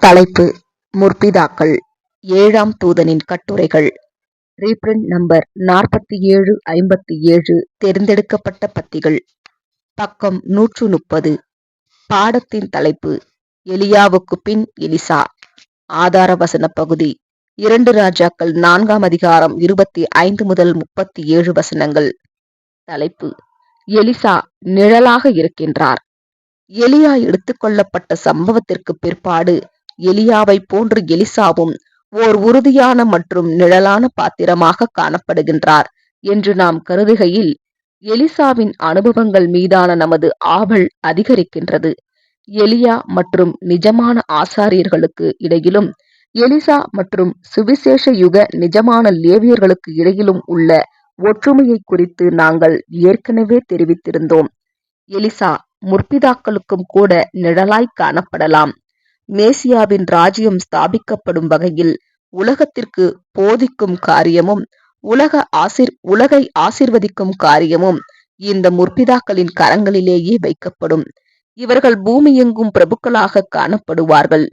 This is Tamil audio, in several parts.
தலைப்பு முற்பிதாக்கள். ஏழாம் தூதனின் கட்டுரைகள். ரீப்ரிண்ட் நம்பர் நாற்பத்தி ஏழு ஐம்பத்தி ஏழு தேர்ந்தெடுக்கப்பட்ட பத்திகள். பக்கம் நூற்று முப்பது. பாடத்தின் தலைப்பு எலியாவுக்கு பின் எலிசா. ஆதார வசன பகுதி. இரண்டு ராஜாக்கள் நான்காம் அதிகாரம் இருபத்தி ஐந்து முதல் முப்பத்தி ஏழு வசனங்கள். தலைப்பு எலிசா நிழலாக இருக்கின்றார். எலியா எடுத்துக்கொள்ளப்பட்ட சம்பவத்திற்கு பிற்பாடு எலியாவை போன்று எலிசாவும் ஓர் உறுதியான மற்றும் நிழலான பாத்திரமாக காணப்படுகின்றார் என்று நாம் கருதுகையில் எலிசாவின் அனுபவங்கள் மீதான நமது ஆவல் அதிகரிக்கின்றது. எலியா மற்றும் நிஜமான ஆசாரியர்களுக்கு இடையிலும் எலிசா மற்றும் சுவிசேஷ யுக நிஜமான லேவியர்களுக்கு இடையிலும் உள்ள ஒற்றுமையை குறித்து நாங்கள் ஏற்கனவே தெரிவித்திருந்தோம். எலிசா முற்பிதாக்களுக்கும் கூட நிழலாய் காணப்படலாம். மேசியாவின் ராஜ்யம் ஸ்தாபிக்கப்படும் வகையில் உலகத்திற்கு போதிக்கும் காரியமும் உலக ஆசிர் உலகை ஆசிர்வதிக்கும் காரியமும் இந்த முற்பிதாக்களின் கரங்களிலேயே வைக்கப்படும். இவர்கள் பூமியெங்கும் பிரபுக்களாக காணப்படுவார்கள்.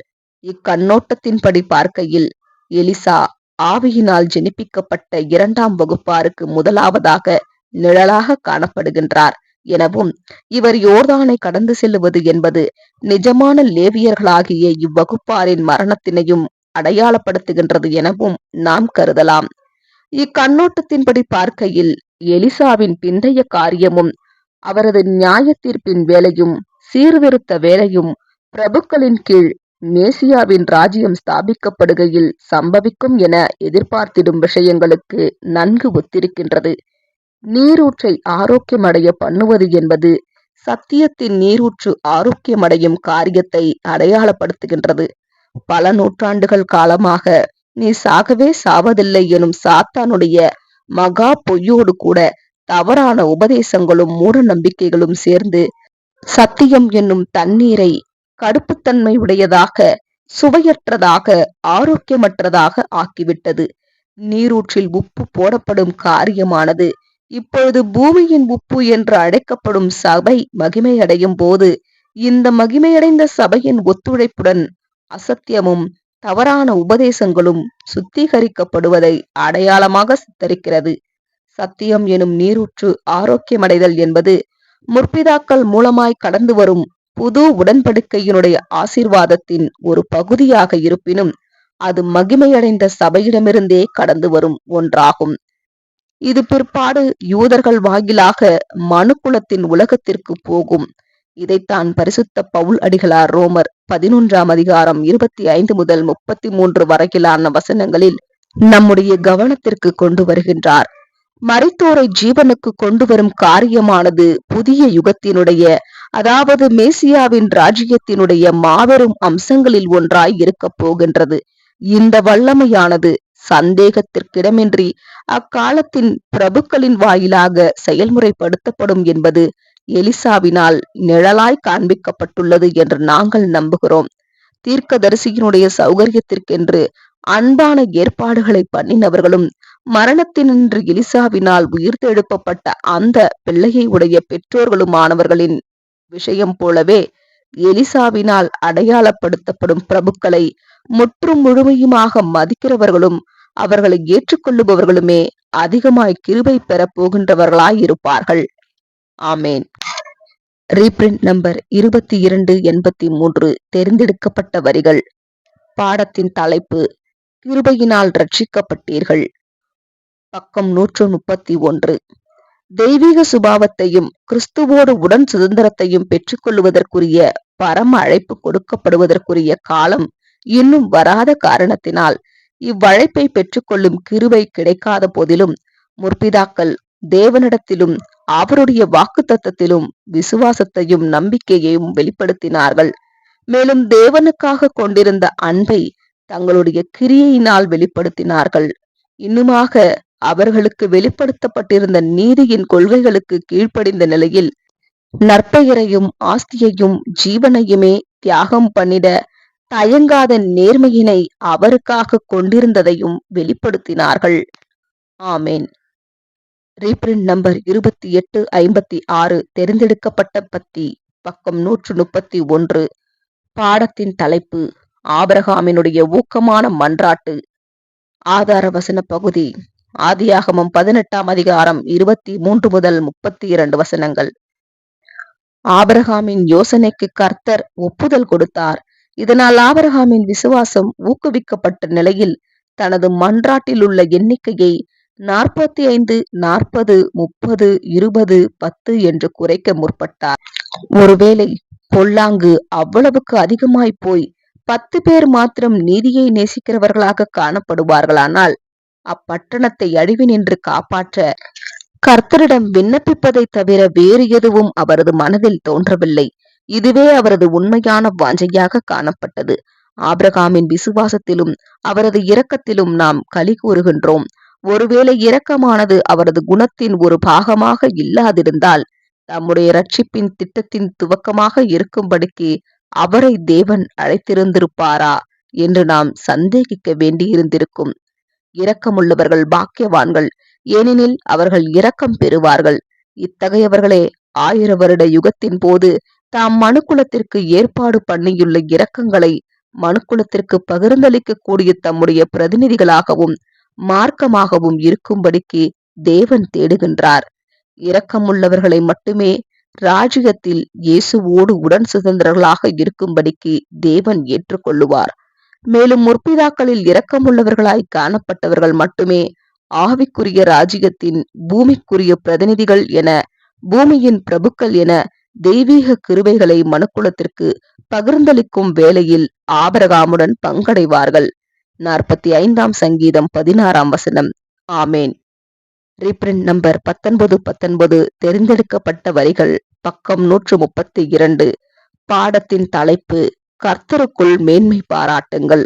இக்கண்ணோட்டத்தின்படி பார்க்கையில் எலிசா ஆவியினால் ஜெனிப்பிக்கப்பட்ட இரண்டாம் வகுப்பாருக்கு முதலாவதாக நிழலாக காணப்படுகின்றார். எனவும் இவர் யோர்தானை கடந்து செல்லுவது என்பது நிஜமான லேவியர்களாகிய இவ்வகுப்பாரின் மரணத்தினையும் அடையாளப்படுத்துகின்றது எனவும் நாம் கருதலாம். இக்கண்ணோட்டத்தின்படி பார்க்கையில் எலிசாவின் பிந்தைய காரியமும் அவரது நியாய தீர்ப்பின் வேலையும் சீர்திருத்த வேலையும் பிரபுக்களின் கீழ் மேசியாவின் ராஜ்யம் ஸ்தாபிக்கப்படுகையில் சம்பவிக்கும் என எதிர்பார்த்திடும் விஷயங்களுக்கு நன்கு ஒத்திருக்கின்றது. நீரூற்றை ஆரோக்கியமடைய பண்ணுவது என்பது சத்தியத்தின் நீரூற்று ஆரோக்கியமடையும் காரியத்தை அடையாளப்படுத்துகின்றது. பல நூற்றாண்டுகள் காலமாக நீ சாகவே சாவதில்லை எனும் சாத்தானுடைய மகா பொய்யோடு கூட தவறான உபதேசங்களும் மூட நம்பிக்கைகளும் சேர்ந்து சத்தியம் என்னும் தண்ணீரை கடுப்புத்தன்மை உடையதாக சுவையற்றதாக ஆரோக்கியமற்றதாக ஆக்கிவிட்டது. நீரூற்றில் உப்பு போடப்படும் காரியமானது இப்பொழுது பூமியின் உப்பு என்று அழைக்கப்படும் சபை மகிமையடையும் போது இந்த மகிமையடைந்த சபையின் ஒத்துழைப்புடன் அசத்தியமும் தவறான உபதேசங்களும் சுத்திகரிக்கப்படுவதை அடையாளமாக சித்தரிக்கிறது. சத்தியம் எனும் நீரூற்று ஆரோக்கியமடைதல் என்பது முற்பிதாக்கள் மூலமாய் கடந்து வரும் புது உடன்படிக்கையினுடைய ஆசீர்வாதத்தின் ஒரு பகுதியாக இருப்பினும் அது மகிமையடைந்த சபையிடமிருந்தே கடந்து வரும் ஒன்றாகும். இது பிற்பாடு யூதர்கள் வாயிலாக மனுக்குலத்தின் உலகத்திற்கு போகும். இதைத்தான் பரிசுத்த பவுல் அடிகளார் ரோமர் பதினொன்றாம் அதிகாரம் இருபத்தி ஐந்து முதல் முப்பத்தி மூன்று வரையிலான வசனங்களில் நம்முடைய கவனத்திற்கு கொண்டு வருகின்றார். மறைத்தோரை ஜீவனுக்கு கொண்டு வரும் காரியமானது புதிய யுகத்தினுடைய அதாவது மேசியாவின் ராஜ்யத்தினுடைய மாபெரும் அம்சங்களில் ஒன்றாய் இருக்கப் போகின்றது. இந்த வல்லமையானது சந்தேகத்திற்கிடமின்றி அக்காலத்தின் பிரபுக்களின் வாயிலாக செயல்முறைப்படுத்தப்படும் என்பது எலிசாவினால் நிழலாய் காண்பிக்கப்பட்டுள்ளது என்று நாங்கள் நம்புகிறோம். தீர்க்கதரிசியினுடைய சௌகரியத்திற்கென்று அன்பான ஏற்பாடுகளை பண்ணினவர்களும் மரணத்தினின்று எலிசாவினால் உயிர்த்தெழுப்பப்பட்ட அந்த பிள்ளையை உடைய பெற்றோர்களுமானவர்களின் விஷயம் போலவே எலிசாவினால் அடையாளப்படுத்தப்படும் பிரபுக்களை முற்றும் முழுமையுமாக மதிக்கிறவர்களும் அவர்களை ஏற்றுக்கொள்ளுபவர்களுமே அதிகமாய் கிருபை பெறப் போகின்றவர்களாய் இருப்பார்கள் ஆமேன். ரீப்ரிண்ட் நம்பர் இருபத்தி இரண்டு எண்பத்தி மூன்று தெரிந்தெடுக்கப்பட்ட வரிகள். பாடத்தின் தலைப்பு கிருபையினால் ரட்சிக்கப்பட்டீர்கள். பக்கம் நூற்று முப்பத்தி ஒன்று. தெய்வீக சுபாவத்தையும் கிறிஸ்துவோடு உடன் சுதந்திரத்தையும் பெற்றுக்கொள்வதற்குரிய பரம அழைப்பு கொடுக்கப்படுவதற்குரிய காலம் இன்னும் வராத காரணத்தினால் இவ்வழைப்பை பெற்றுக்கொள்ளும் கிருவை கிடைக்காத போதிலும் முற்பிதாக்கள் தேவனிடத்திலும் அவருடைய வாக்கு தத்தத்திலும் விசுவாசத்தையும் நம்பிக்கையையும் வெளிப்படுத்தினார்கள். மேலும் தேவனுக்காக கொண்டிருந்த அன்பை தங்களுடைய கிரியையினால் வெளிப்படுத்தினார்கள். இன்னுமாக அவர்களுக்கு வெளிப்படுத்தப்பட்டிருந்த நீதியின் கொள்கைகளுக்கு கீழ்ப்படிந்த நிலையில் நற்பெயரையும் ஆஸ்தியையும் ஜீவனையுமே தியாகம் பண்ணிட தயங்காத நேர்மையினை அவருக்காக கொண்டிருந்ததையும் வெளிப்படுத்தினார்கள். ஆமேன். ரீப்ரிண்ட் நம்பர் இருபத்தி எட்டு ஐம்பத்தி ஆறு தெரிந்தெடுக்கப்பட்ட பத்தி பக்கம் நூற்று முப்பத்தி ஒன்று. பாடத்தின் தலைப்பு ஆபரகாமினுடைய ஊக்கமான மன்றாட்டு. ஆதார வசன பகுதி ஆதியாகமம் பதினெட்டாம் அதிகாரம் இருபத்தி மூன்று முதல் முப்பத்தி இரண்டு வசனங்கள். ஆபரகாமின் யோசனைக்கு கர்த்தர் ஒப்புதல் கொடுத்தார். இதனால் ஆபரகாமின் விசுவாசம் ஊக்குவிக்கப்பட்ட நிலையில் தனது மன்றாட்டில் உள்ள எண்ணிக்கையை நாற்பத்தி ஐந்து நாற்பது முப்பது இருபது பத்து என்று குறைக்க முற்பட்டார். ஒருவேளை பொல்லாங்கு அவ்வளவுக்கு அதிகமாய் போய் பத்து பேர் மாத்திரம் நீதியை நேசிக்கிறவர்களாக காணப்படுவார்களானால் அப்பட்டணத்தை அழிவினின்று காப்பாற்ற கர்த்தரிடம் விண்ணப்பிப்பதை தவிர வேறு எதுவும் அவரது மனதில் தோன்றவில்லை. இதுவே அவரது உண்மையான வாஞ்சையாக காணப்பட்டது. ஆபிரகாமின் விசுவாசத்திலும் அவரது இரக்கத்திலும் நாம் கலி கூறுகின்றோம். ஒருவேளை இரக்கமானது அவரது குணத்தின் ஒரு பாகமாக இல்லாதிருந்தால் தம்முடைய ரட்சிப்பின் திட்டத்தின் துவக்கமாக இருக்கும்படிக்கு அவரை தேவன் அழைத்திருந்திருப்பாரா என்று நாம் சந்தேகிக்க வேண்டியிருந்திருக்கும். இரக்கமுள்ளவர்கள் பாக்கியவான்கள் ஏனெனில் அவர்கள் இரக்கம் பெறுவார்கள். இத்தகையவர்களே ஆயிர வருட யுகத்தின் போது தாம் மனுக்குலத்திற்கு ஏற்பாடு பண்ணியுள்ள இரக்கங்களை மனுக்குலத்திற்கு பகிர்ந்தளிக்கக்கூடிய தம்முடைய பிரதிநிதிகளாகவும் மார்க்கமாகவும் இருக்கும்படிக்கு தேவன் தேடுகின்றார். இரக்கமுள்ளவர்களை மட்டுமே ராஜ்யத்தில் இயேசுவோடு உடன் சுதந்திரர்களாக இருக்கும்படிக்கு தேவன் ஏற்றுக்கொள்ளுவார். மேலும் முற்பிதாக்களில் இரக்கமுள்ளவர்களாய் காணப்பட்டவர்கள் மட்டுமே ஆவிக்குரிய ராஜ்யத்தின் பூமிக்குரிய பிரதிநிதிகள் என பூமியின் பிரபுக்கள் என தெய்வீக கிருபைகளை மனுக்குலத்திற்கு பகிர்ந்தளிக்கும் வேளையில் ஆபரகாமுடன் பங்கடைவார்கள். நாற்பத்தி ஐந்தாம் சங்கீதம் பதினாறாம் வசனம். ஆமேன். ரீப்ரிண்ட் நம்பர் பத்தொன்பது பத்தொன்பது தெரிந்தெடுக்கப்பட்ட வரிகள் பக்கம் நூற்று முப்பத்தி இரண்டு. பாடத்தின் தலைப்பு கர்த்தருக்குள் மேன்மை பாராட்டுங்கள்.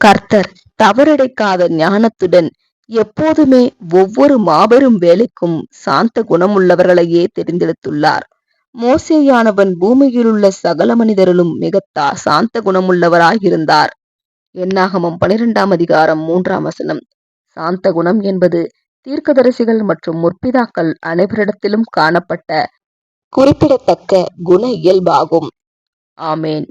கர்த்தர் தவறடைக்காத ஞானத்துடன் எப்போதுமே ஒவ்வொரு மாபெரும் வேலைக்கும் சாந்த குணமுள்ளவர்களையே தெரிந்தெடுத்துள்ளார். மோசேயானவன் பூமியிலுள்ள சகல மனிதரிலும் மிக சாந்த குணமுள்ளவராயிருந்தார். என்னாகமம் பனிரெண்டாம் அதிகாரம் மூன்றாம் வசனம். சாந்த குணம் என்பது தீர்க்கதரிசிகள் மற்றும் முற்பிதாக்கள் அனைவரிடத்திலும் காணப்பட்ட குறிப்பிடத்தக்க குண இயல்பாகும். ஆமேன்.